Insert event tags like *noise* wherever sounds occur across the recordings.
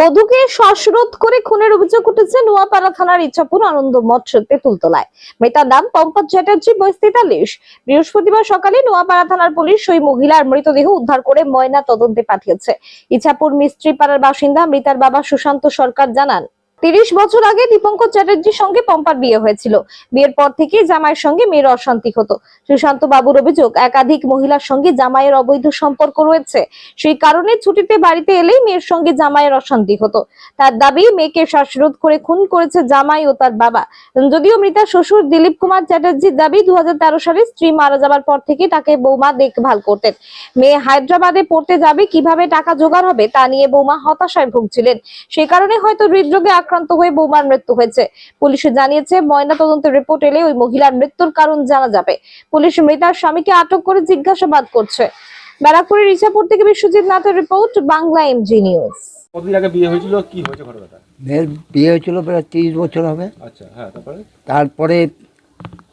বধূকে শ্বাসরোধ করে খুনের অভিযোগ উঠেছে নোয়াপাড়া থানার ইচ্ছাপুর আনন্দ মঠ তেঁতুলতলায়। মৃতার নাম পম্পা চ্যাটার্জি, বয়স তেতাল্লিশ। বৃহস্পতিবার সকালে নোয়াপাড়া থানার পুলিশ ওই মহিলার মৃতদেহ উদ্ধার করে ময়না তদন্তে পাঠিয়েছে। ইচ্ছাপুর মিস্ত্রিপাড়ার বাসিন্দা মৃতার বাবা সুশান্ত সরকার জানান তিরিশ বছর আগে দীপঙ্কর চ্যাটার্জির সঙ্গে পম্পার বিয়ে হয়েছিল। বিয়ের পর থেকে জামাইয়ের সঙ্গে মেয়ের অশান্তি হতো। সুশান্ত বাবুর অভিযোগ, একাধিক মহিলার সঙ্গে জামাইয়ের অবৈধ সম্পর্ক রয়েছে। সেই কারণে ছুটিতে বাড়িতে এলেই মেয়ের সঙ্গে জামাইয়ের অশান্তি হতো। তার দাবি, মেয়েকে শ্বাসরোধ করে খুন করেছে জামাই ও তার বাবা। যদিও মৃতা শ্বশুর দিলীপ কুমার চ্যাটার্জির দাবি দু হাজার তেরো সালে স্ত্রী মারা যাবার পর থেকে তাকে বৌমা দেখভাল করতেন। মেয়ে হায়দ্রাবাদে পড়তে যাবে, কীভাবে টাকা জোগাড় হবে তা নিয়ে বৌমা হতাশায় ভুগছিলেন। সেই কারণে হয়তো হৃদরোগে আক্রান্ত হয়ে বৌমার মৃত্যু হয়েছে। পুলিশ জানিয়েছে ময়না তদন্তের রিপোর্ট এলে ওই মহিলার মৃত্যুর কারণ জানা যাবে। পুলিশ মৃতার স্বামীকে আটক করে জিজ্ঞাসাবাদ করছে। ব্যারাকপুরের ইছাপুর থেকে বিশ্বজিৎ নাথের রিপোর্ট বাংলা এমজি নিউজ কতদিন আগে বিয়ে হয়েছিল? কি হয়েছে ঘটনাটা? মেয়ের বিয়ে হয়েছিল প্রায় তিরিশ বছর হবে। আচ্ছা হ্যাঁ তারপরে? তারপরে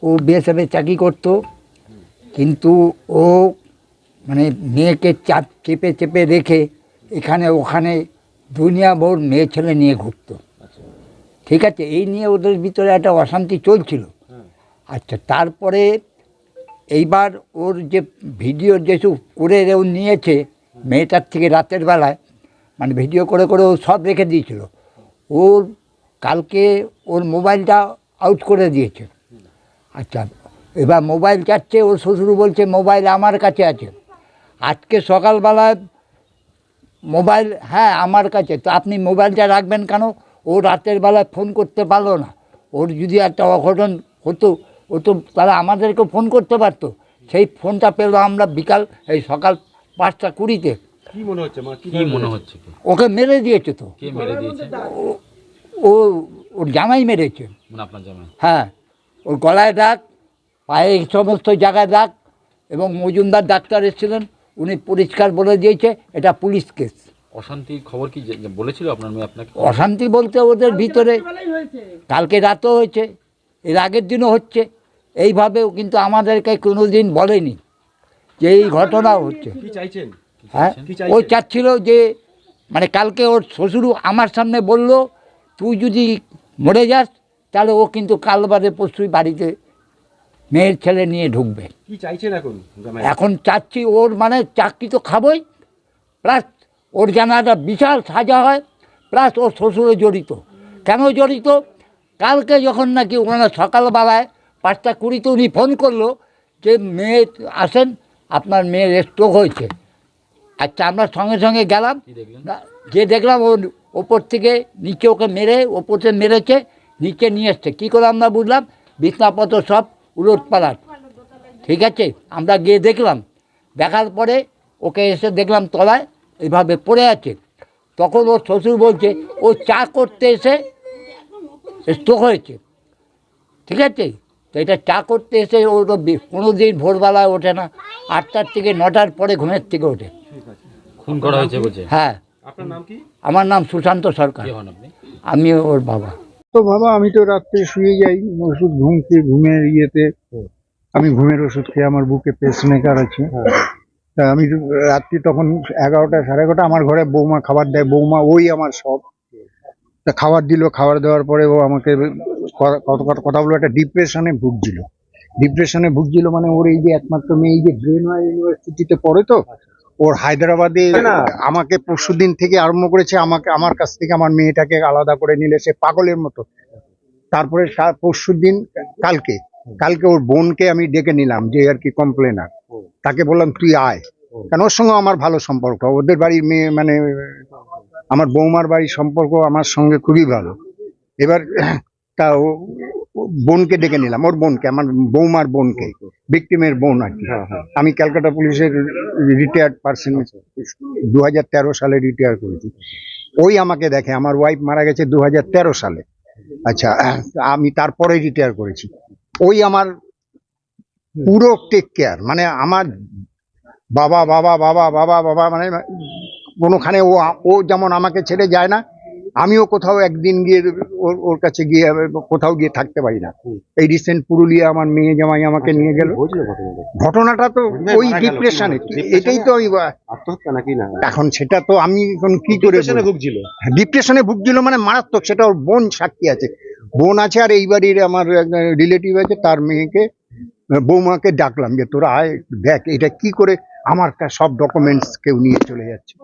ও বিএসএফে চাকরি করত। কিন্তু ও মানে মেয়েকে চাপ চেপে চেপে রেখে এখানে ওখানে দুনিয়া ভোর মেয়ে ছেলে নিয়ে ঘুরতো। ঠিক আছে এই নিয়ে ওদের ভিতরে একটা অশান্তি চলছিল। হ্যাঁ। আচ্ছা তারপরে এইবার ওর যে ভিডিও যেসব করে ও নিয়েছে মেয়েটার থেকে রাতের বেলায় মানে ভিডিও করে করে ও সব রেখে দিয়েছিল। ওর কালকে ওর মোবাইলটা আউট করে দিয়েছে। আচ্ছা এবার মোবাইল চাচ্ছে ওর শ্বশুর বলছে মোবাইল আমার কাছে আছে। আজকে সকালবেলায় মোবাইল হ্যাঁ আমার কাছে। তো আপনি মোবাইলটা রাখবেন কেন? ও রাতের বেলায় ফোন করতে পারল না। ওর যদি একটা অঘটন হতো ও তো তাহলে আমাদেরকে ফোন করতে পারতো। সেই ফোনটা পেল আমরা বিকাল এই সকাল পাঁচটা কুড়িতে। কি মনে হচ্ছে মা? কি কি মনে হচ্ছে? ওকে মেরে দিয়েছে তো। কে মেরে দিয়েছে? ও ওর জামাই মেরেছে। মানে আপনার জামাই? হ্যাঁ ওর গলায় দাগ পায়ে সমস্ত জায়গায় দাগ এবং মজুমদার ডাক্তার এসেছিলেন উনি পরিষ্কার বলে দিয়েছে এটা পুলিশ কেস। অশান্তির খবর কি বলেছিল আপনার মেয়ে আপনাকে? অশান্তি বলতে ওদের ভিতরে কালকে রাতও হয়েছে এর আগের দিনও হচ্ছে। এইভাবেও কিন্তু আমাদেরকে কোনো দিন বলেনি যে এই ঘটনা হচ্ছে। হ্যাঁ? ও চাইছেন? চাচ্ছিল যে মানে কালকে ওর শ্বশুর আমার সামনে বলল তুই যদি মরে যাস তাহলে ও কিন্তু কাল বাদে পরশুই বাড়িতে মেয়ের ছেলে নিয়ে ঢুকবে। কি চাইছেন এখন? এখন চাচ্ছি ওর মানে চাকরি তো খাবই প্লাস ওর যেন একটা বিশাল সাজা হয় প্লাস ওর শ্বশুরে জড়িত। কেন জড়িত? কালকে যখন নাকি ওনারা সকালবেলায় পাঁচটা কুড়িতে উনি ফোন করল যে মেয়ে আসেন আপনার মেয়ের স্ট্রোক হয়েছে। আচ্ছা আমরা সঙ্গে সঙ্গে গেলাম। যে দেখলাম ওর ওপর থেকে নিচে ওকে মেরে ওপরে মেরেছে নিচে নিয়ে এসছে। কী করে আমরা বুঝলাম? বিছনাপত্র সব উলট পালাট ঠিক আছে আমরা গিয়ে দেখলাম। দেখার পরে ওকে এসে দেখলাম তলায়। এইভাবে পড়ে আছে। তখন ওর শ্বশুর বলছে ও চা করতে এসে স্ট্রোক হয়েছে। ঠিক আছে? তো এটা চা করতে এসে ও তো কোনো দিন ভোরবেলায় ওঠে না। আটটার থেকে নটার পরে ঘুমের থেকে ওঠে। খুন করা হয়েছে বলছে? হ্যাঁ। আপনার নাম কি? আমার নাম সুশান্ত সরকার। কে হন আপনি? আমি ওর বাবা। তো বাবা আমি তো রাত্রে শুয়ে যাই ওষুধ ঘুম খেয়ে ঘুমের ইয়েতে। আমি ঘুমের ওষুধ খেয়ে আমার বুকে পেসমেকার আছে। তা আমি রাত্রি তখন এগারোটা সাড়ে এগারোটা আমার ঘরে বৌমা খাবার দেয় বৌমা ওই আমার সব। তা খাবার দিল খাবার দেওয়ার পরে ও আমাকে কথা বলে একটা ডিপ্রেশনে ভুগছিল। ডিপ্রেশনে ভুগছিল মানে ওর এই যে একমাত্র মেয়ে এই যে ব্রেনওয়ার ইউনিভার্সিটিতে পড়ে তো ওর হায়দ্রাবাদে আমাকে পরশু দিন থেকে আরম্ভ করেছে আমাকে আমার কাছ থেকে আমার মেয়েটাকে আলাদা করে নিলে সে পাগলের মতো। তারপরে পরশু দিন কালকে কালকে ওর বোনকে আমি ডেকে নিলাম যে আর কি কমপ্লেনার তাকে বললাম তুই আয়। কেন ওর সঙ্গে আমার ভালো সম্পর্ক। ওদের বাড়ির মেয়ে মানে আমার বৌমার বাড়ির সম্পর্ক আমার সঙ্গে খুবই ভালো। এবার *clears throat* তা বোনকে ডেকে নিলাম ওর বোনকে আমার বৌমার বোনকে ভিক্টিমের বোন আর কি। আমি ক্যালকাটা পুলিশের রিটায়ার্ড পার্সন দু হাজার তেরো সালে রিটায়ার করেছি। ওই আমাকে দেখে আমার ওয়াইফ মারা গেছে দু তেরো সালে। আচ্ছা *clears throat* আমি তারপরে রিটায়ার করেছি। ওই আমার পুরো টেক কেয়ার মানে আমার বাবা বাবা বাবা বাবা বাবা মানে কোনোখানে ও ও যেমন আমাকে ছেড়ে যায় না আমিও কোথাও একদিন গিয়ে ওর ওর কাছে গিয়ে কোথাও গিয়ে থাকতে পারি না। এই রিসেন্ট পুরুলিয়া আমার মেয়ে জামাই আমাকে নিয়ে গেল। ঘটনাটা? তো ওই মারা ডিপ্রেশনে এটাই তো আমি এখন সেটা তো আমি এখন কি করে ভুগছিল? ডিপ্রেশনে ভুগছিল মানে মারাত্মক সেটা ওর বোন সাক্ষী আছে। বোন আছে আর এই বাড়ির আমার রিলেটিভ আছে তার মেয়েকে বৌমাকে ডাকলাম যে তোরা আয় দেখ এটা কি করে আমার সব ডকুমেন্টস কেউ নিয়ে চলে যাচ্ছে।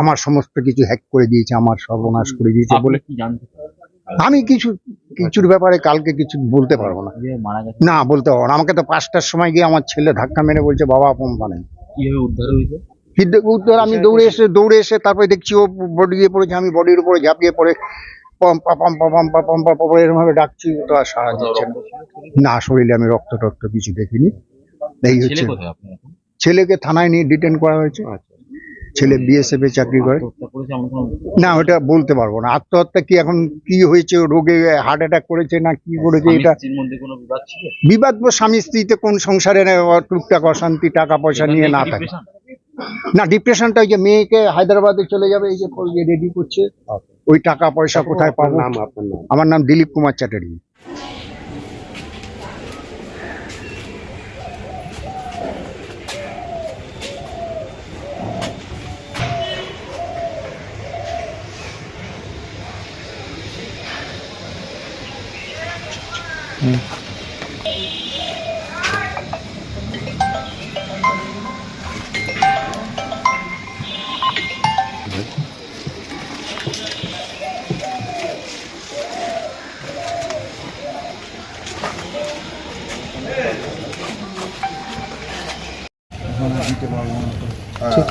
আমার সমস্ত কিছু হ্যাক করে দিয়েছে আমার সর্বনাশ করে দিয়েছে বলে। আমি কিছু কিছুর ব্যাপারে কালকে কিছু বলতে পারব না। না বলতে পারব না। আমাকে তো পাঁচটার সময় গিয়ে আমার ছেলে ধাক্কা মেরে বলছে বাবা পম্পা নেই উদ্ধার আমি দৌড়ে এসে দৌড়ে এসে তারপরে দেখছি ও বডি পড়েছে আমি বডির উপরে ঝাঁপিয়ে পড়ে। পম্পা ডাকছি তো আর সারা দিচ্ছে না না শরীরে আমি রক্ত টক্ত কিছু দেখিনি। এই হচ্ছে ছেলেকে থানায় নিয়ে ডিটেন করা হয়েছে। ছেলে বিএসএফ এ চাকরি করে। না ওটা বলতে পারব না। আত্মহত্যা কি এখন কি হয়েছে রোগে হার্ট অ্যাটাক করেছে না কি করেছে এটা বিবাদ বা স্বামী স্ত্রীতে কোন সংসারে না, টুকটাক অশান্তি টাকা পয়সা নিয়ে না থাকে। না ডিপ্রেশনটা ওই যে মেয়েকে হায়দ্রাবাদে চলে যাবে এই যে রেডি করছে। ওই টাকা পয়সা কোথায় পাবো? নাম আপনার নাম। আমার নাম দিলীপ কুমার চ্যাটার্জি।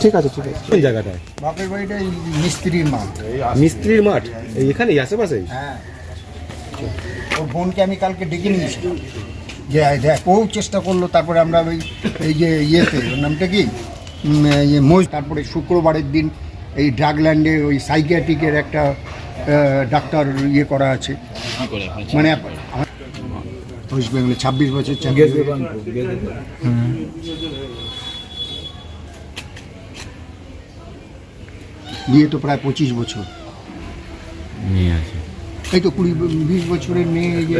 ঠিক আছে ঠিক আছে। কোন জায়গাটায়? বাপের বাড়িটা মিস্ত্রির মাঠ। মিস্ত্রির মাঠ? এই এখানেই আশেপাশে হ্যাঁ। ওর বোনকে আমি কালকে ডেকে নিয়েছিলাম। যে আয় দেখ ও চেষ্টা করল তারপরে আমরা ওই এই যে ইয়েতে ওর নামটা কি? ইয়ে মই তারপরে শুক্রবারের দিন এই ড্রাগল্যান্ডে ওই সাইকিয়াট্রিকের একটা ডাক্তার ইয়ে করা আছে। মানে ওয়েস্ট বেঙ্গলে ছাব্বিশ বছর হুম। বিয়ে তো প্রায় পঁচিশ বছর। মেয়ে আছে এই তো কুড়ি বিশ বছরের মেয়ে এই যে।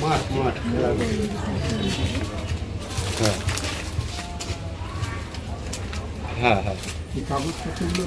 মাঠ মাঠ। হ্যাঁ হ্যাঁ। কাগজপত্রগুলো